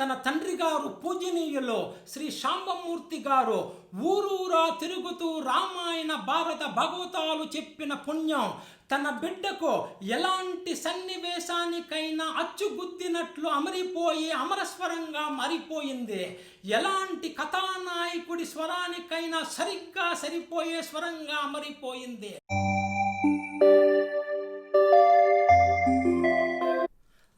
తన తండ్రి గారు పూజనీయులు శ్రీ శాంబమూర్తి గారు ఊరూరా తిరుగుతూ రామాయణ భారత భగవతాలు చెప్పిన పుణ్యం. తన బిడ్డకు ఎలాంటి సన్నివేశానికైనా అచ్చుగుద్దినట్లు అమరిపోయి అమరస్వరంగా మారిపోయింది. ఎలాంటి కథానాయకుడి స్వరానికైనా సరిగ్గా సరిపోయే స్వరంగా అమరిపోయింది.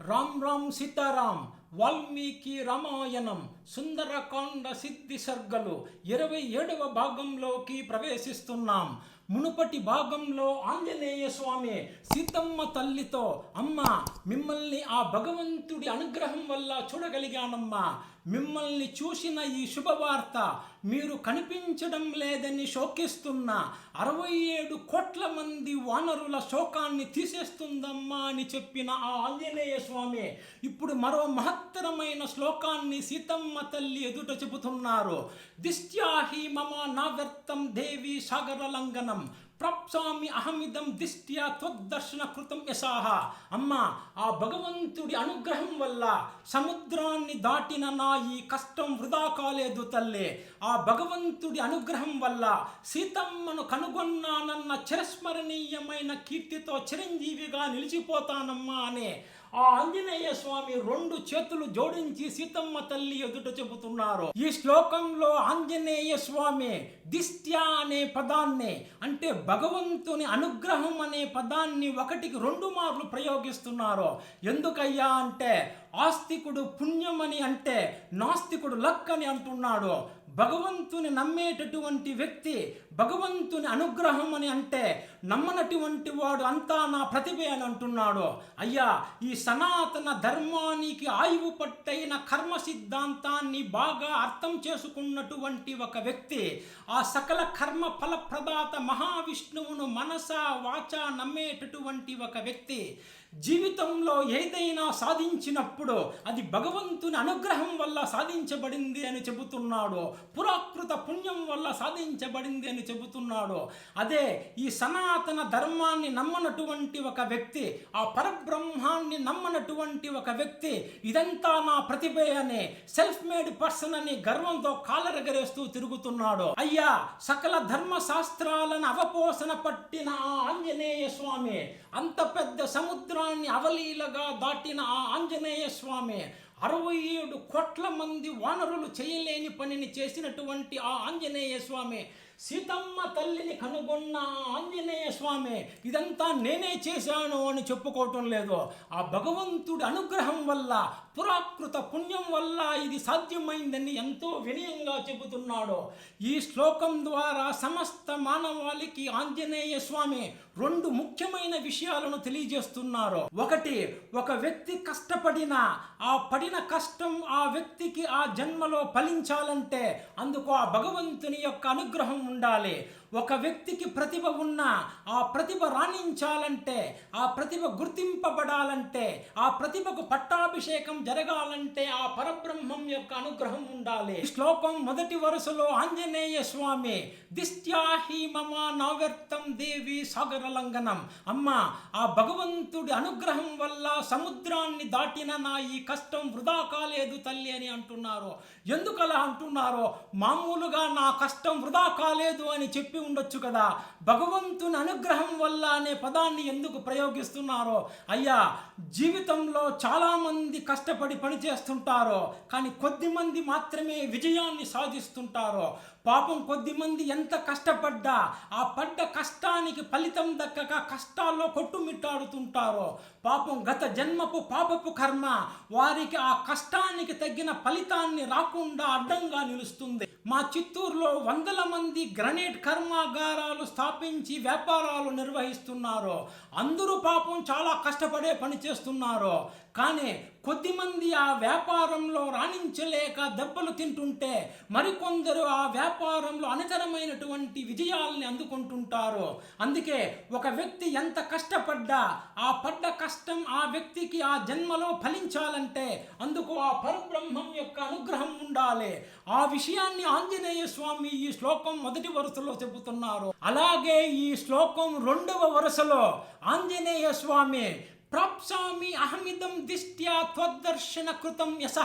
రామ్ రామ్ సీతారాం వాల్మీకి రామాయణం సుందరకాండ సిద్ధి సర్గలు ఇరవై ఏడవ భాగంలోకి ప్రవేశిస్తున్నాం. మునుపటి భాగంలో ఆంజనేయ స్వామి సీతమ్మ తల్లితో అమ్మ మిమ్మల్ని ఆ భగవంతుడి అనుగ్రహం వల్ల చూడగలిగానమ్మా మిమ్మల్ని చూసిన ఈ శుభవార్త మీరు కనిపించడం లేదని శోకిస్తున్న అరవై ఏడు కోట్ల మంది వానరుల శోకాన్ని తీసేస్తుందమ్మా అని చెప్పిన ఆ ఆంజనేయ స్వామి ఇప్పుడు మరో మహత్తరమైన శ్లోకాన్ని సీతమ్మ తల్లి ఎదుట చెబుతున్నారు. దిశ్యాహి మమ నా వ్యర్థం దేవి సాగరలంఘనం ప్రప్సామి అహమిదం దిష్ట్యా త్వద్దర్శన కృతం యశాహ. అమ్మ ఆ భగవంతుడి అనుగ్రహం వల్ల సముద్రాన్ని దాటిన నా ఈ కష్టం వృధా కాలేదు తల్లే. ఆ భగవంతుడి అనుగ్రహం వల్ల సీతమ్మను కనుగొన్నానన్న చిరస్మరణీయమైన కీర్తితో చిరంజీవిగా నిలిచిపోతానమ్మా అనే ఆ ఆంజనేయ స్వామి రెండు చేతులు జోడించి సీతమ్మ తల్లి ఎదుట చెబుతున్నారు. ఈ శ్లోకంలో ఆంజనేయ స్వామి దిష్ట్యా అనే పదాన్ని అంటే భగవంతుని అనుగ్రహం అనే పదాన్ని ఒకటికి రెండు మార్లు ప్రయోగిస్తున్నారు. ఎందుకయ్యా అంటే ఆస్తికుడు పుణ్యమని అంటే నాస్తికుడు లక్ అని అంటున్నాడు. భగవంతుని నమ్మేటటువంటి వ్యక్తి భగవంతుని అనుగ్రహం అని అంటే నమ్మనటువంటి వాడు అంతా నా ప్రతిభ అని అంటున్నాడు. అయ్యా ఈ సనాతన ధర్మానికి ఆయువు పట్టైన కర్మ సిద్ధాంతాన్ని బాగా అర్థం చేసుకున్నటువంటి ఒక వ్యక్తి ఆ సకల కర్మ ఫలప్రదాత మహావిష్ణువును మనస వాచ నమ్మేటటువంటి ఒక వ్యక్తి జీవితంలో ఏదైనా సాధించినప్పుడు అది భగవంతుని అనుగ్రహం వల్ల సాధించబడింది అని చెబుతున్నాడు. పురాకృత పుణ్యం వల్ల సాధించబడింది అని చెబుతున్నాడు. అదే ఈ సనాతన ధర్మాన్ని నమ్మనటువంటి ఒక వ్యక్తి ఆ పరబ్రహ్మాన్ని నమ్మనటువంటి ఒక వ్యక్తి ఇదంతా నా ప్రతిభే అని సెల్ఫ్ మేడ్ పర్సన్ అని గర్వంతో కాలరగరేస్తూ తిరుగుతున్నాడు. అయ్యా సకల ధర్మ శాస్త్రాలను అవపోసన పట్టిన ఆంజనేయ స్వామి అంత పెద్ద సముద్రం సముద్రాన్ని అవలీలగా దాటిన ఆ ఆంజనేయ స్వామి అరవై ఏడు కోట్ల మంది వానరులు చేయలేని పనిని చేసినటువంటి ఆ ఆంజనేయ స్వామి సీతమ్మ తల్లిని కనుగొన్న ఆంజనేయ స్వామి ఇదంతా నేనే చేశాను అని చెప్పుకోవటం లేదు. ఆ భగవంతుడి అనుగ్రహం వల్ల పురాకృత పుణ్యం వల్ల ఇది సాధ్యమైందని ఎంతో వినయంగా చెబుతున్నాడు. ఈ శ్లోకం ద్వారా సమస్త మానవాళికి ఆంజనేయ స్వామి రెండు ముఖ్యమైన విషయాలను తెలియజేస్తున్నారు. ఒకటి ఒక వ్యక్తి కష్టపడిన ఆ పడి పడిన కష్టం ఆ వ్యక్తికి ఆ జన్మలో ఫలించాలంటే అందుకు ఆ భగవంతుని యొక్క అనుగ్రహం ఉండాలి. ఒక వ్యక్తికి ప్రతిభ ఉన్నా ఆ ప్రతిభ రాణించాలంటే ఆ ప్రతిభ గుర్తింపబడాలంటే ఆ ప్రతిభకు పట్టాభిషేకం జరగాలంటే ఆ పరబ్రహ్మం యొక్క అనుగ్రహం ఉండాలి. శ్లోకం మొదటి వరుసలో ఆంజనేయ స్వామి దిష్ట్యాహి మమ నావ్యర్థం దేవి సాగరలంఘనం. అమ్మ ఆ భగవంతుడి అనుగ్రహం వల్ల సముద్రాన్ని దాటిన నా ఈ కష్టం వృధా కాలేదు తల్లి అని అంటున్నారు. ఎందుకలా అంటున్నారో? మామూలుగా నా కష్టం వృధా కాలేదు అని చెప్పి ఉండొచ్చు కదా. భగవంతుని అనుగ్రహం వల్ల అనే పదాన్ని ఎందుకు ప్రయోగిస్తున్నారో? అయ్యా జీవితంలో చాలామంది కష్టపడి పనిచేస్తుంటారో కానీ కొద్దిమంది మాత్రమే విజయాన్ని సాధిస్తుంటారో. పాపం కొద్ది మంది ఎంత కష్టపడ్డా ఆ పడ్డ కష్టానికి ఫలితం దక్కక కష్టాల్లో కొట్టుమిట్టాడుతుంటారో. పాపం గత జన్మపు పాపపు కర్మ వారికి ఆ కష్టానికి తగ్గిన ఫలితాన్ని రాకుండా అడ్డంగా నిలుస్తుంది. మా చిత్తూరులో వందల మంది గ్రనేట్ కర్మాగారాలు స్థాపించి వ్యాపారాలు నిర్వహిస్తున్నారు. అందరూ పాపం చాలా కష్టపడే పని చేస్తున్నారు. కానీ కొద్దిమంది ఆ వ్యాపారంలో రాణించలేక దెబ్బలు తింటుంటే మరికొందరు ఆ వ్యాపారంలో అనితరమైనటువంటి విజయాల్ని అందుకుంటుంటారు. అందుకే ఒక వ్యక్తి ఎంత కష్టపడ్డా ఆ పడ్డ కష్టం ఆ వ్యక్తికి ఆ జన్మలో ఫలించాలంటే అందుకు ఆ పరబ్రహ్మం యొక్క అనుగ్రహం ఉండాలి. ఆ విషయాన్ని ఆంజనేయ స్వామి ఈ శ్లోకం మొదటి వరుసలో చెబుతున్నారు. అలాగే ఈ శ్లోకం రెండవ వరుసలో ఆంజనేయ స్వామి ప్రాప్సామి అహమిదం దిష్ట్యా త్వద్దర్శన కృతం యశ.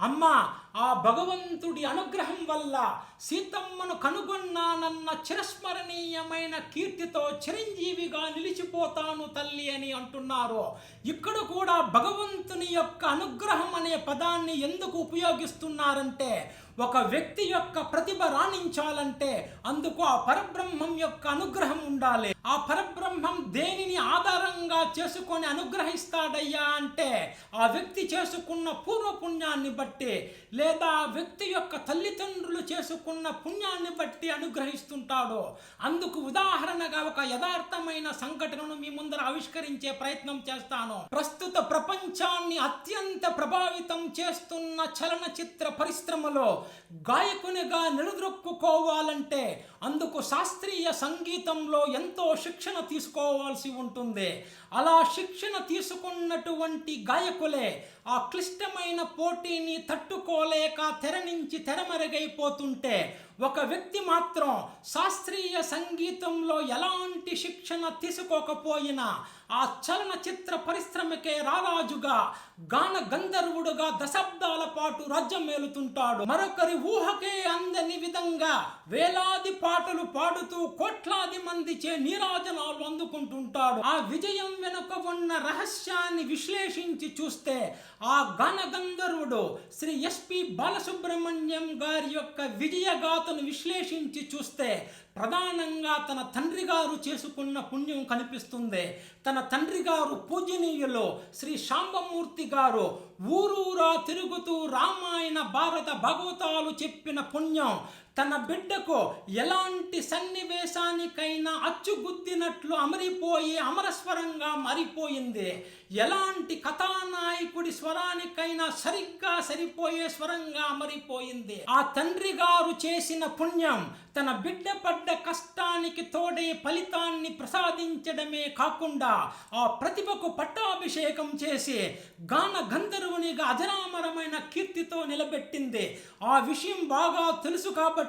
అమ్మా ఆ భగవంతుడి అనుగ్రహం వల్ల సీతమ్మను కనుగొన్నానన్న చిరస్మరణీయమైన కీర్తితో చిరంజీవిగా నిలిచిపోతాను తల్లి అని అంటున్నారు. ఇక్కడ కూడా భగవంతుని యొక్క అనుగ్రహం అనే పదాన్ని ఎందుకు ఉపయోగిస్తున్నారంటే ఒక వ్యక్తి యొక్క ప్రతిభ రాణించాలంటే అందుకు ఆ పరబ్రహ్మం యొక్క అనుగ్రహం ఉండాలి. ఆ పరబ్రహ్మం దేనిని ఆధారంగా చేసుకొని అనుగ్రహిస్తాడయ్యా అంటే ఆ వ్యక్తి చేసుకున్న పూర్వపుణ్యాన్ని బట్టి లేదా వ్యక్తి యొక్క తల్లిదండ్రులు చేసుకున్న పుణ్యాన్ని బట్టి అనుగ్రహిస్తుంటాడు. అందుకు ఉదాహరణగా ఒక యథార్థమైన సంఘటనను మీ ముందర ఆవిష్కరించే ప్రయత్నం చేస్తాను. ప్రస్తుత ప్రపంచాన్ని అత్యంత ప్రభావితం చేస్తున్న చలనచిత్ర పరిశ్రమలో గాయకునిగా నిలదొక్కుకోవాలంటే అందుకు శాస్త్రీయ సంగీతంలో ఎంతో శిక్షణ తీసుకోవాల్సి ఉంటుంది. అలా శిక్షణ తీసుకున్నటువంటి గాయకులే ఆ క్లిష్టమైన పోటీని తట్టుకోలేక తెర నుంచి తెరమరుగైపోతుంటే ఒక వ్యక్తి మాత్రం శాస్త్రీయ సంగీతంలో ఎలాంటి శిక్షణ తీసుకోకపోయినా ఆ చలనచిత్ర పరిశ్రమకే రారాజుగా గాన గంధర్వుడుగా దశాబ్దాల పాటు రాజ్యం మేలుతుంటాడు. మరొకరి ఊహకే అందని విధంగా వేలాది పాటలు పాడుతూ కోట్లాది మంది చే నీరాజనాలు అందుకుంటుంటాడు. ఆ విజయం వెనుక ఉన్న రహస్యాన్ని విశ్లేషించి చూస్తే ఆ గాన గంధర్వుడు శ్రీ ఎస్పి బాలసుబ్రహ్మణ్యం గారి యొక్క అతను విశ్లేషించి చూస్తే ప్రధానంగా తన తండ్రి గారు చేసుకున్న పుణ్యం కనిపిస్తుంది. తన తండ్రి గారు పూజనీయులు శ్రీ శాంబమూర్తి గారు ఊరూరా తిరుగుతూ రామాయణ భారత భగవతాలు చెప్పిన పుణ్యం తన బిడ్డకు ఎలాంటి సన్నివేశానికైనా అచ్చుగుద్దినట్లు అమరిపోయి అమరస్వరంగా మారిపోయింది. ఎలాంటి కథానాయకుడి స్వరానికైనా సరిగ్గా సరిపోయే స్వరంగా అమరిపోయింది ఆ తండ్రి గారు చేసిన పుణ్యం తన బిడ్డ పడ్డ కష్టానికి తోడే ఫలితాన్ని ప్రసాదించడమే కాకుండా ఆ ప్రతిభకు పట్టాభిషేకం చేసి గాన గంధర్వునిగా అజరామరమైన కీర్తితో నిలబెట్టింది. ఆ విషయం బాగా తెలుసు కాబట్టి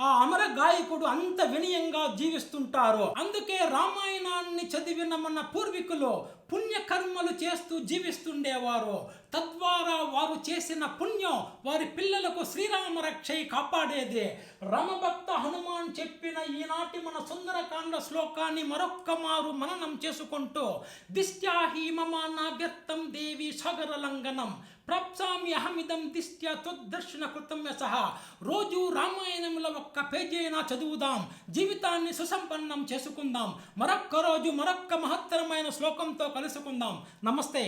ఆ అమర గాయకుడు అంత వినయంగా జీవిస్తుంటారు. అందుకే రామాయణాన్ని చదివిన మన పూర్వీకులు పుణ్యకర్మలు చేస్తూ జీవిస్తుండేవారు. తద్వారా వారు చేసిన పుణ్యం వారి పిల్లలకు శ్రీరామ రక్షై కాపాడేది. రమభక్త హనుమాన్ చెప్పిన ఈనాటి మన సుందరకాండ శ్లోకాన్ని మరొక్క మారు మననం చేసుకుంటూ దిష్ట్యాహి మమ దేవి సగర లంఘనం ప్రాప్సామి అహమిదం దిష్ట్యా త్వద్దర్శన కృతమ్య సహా రోజు రామాయణంలో ఒక్క పేజీ అయినా చదువుదాం జీవితాన్ని సుసంపన్నం చేసుకుందాం మరొక్క రోజు మరొక్క మహత్తరమైన శ్లోకంతో కలుసుకుందాం. నమస్తే.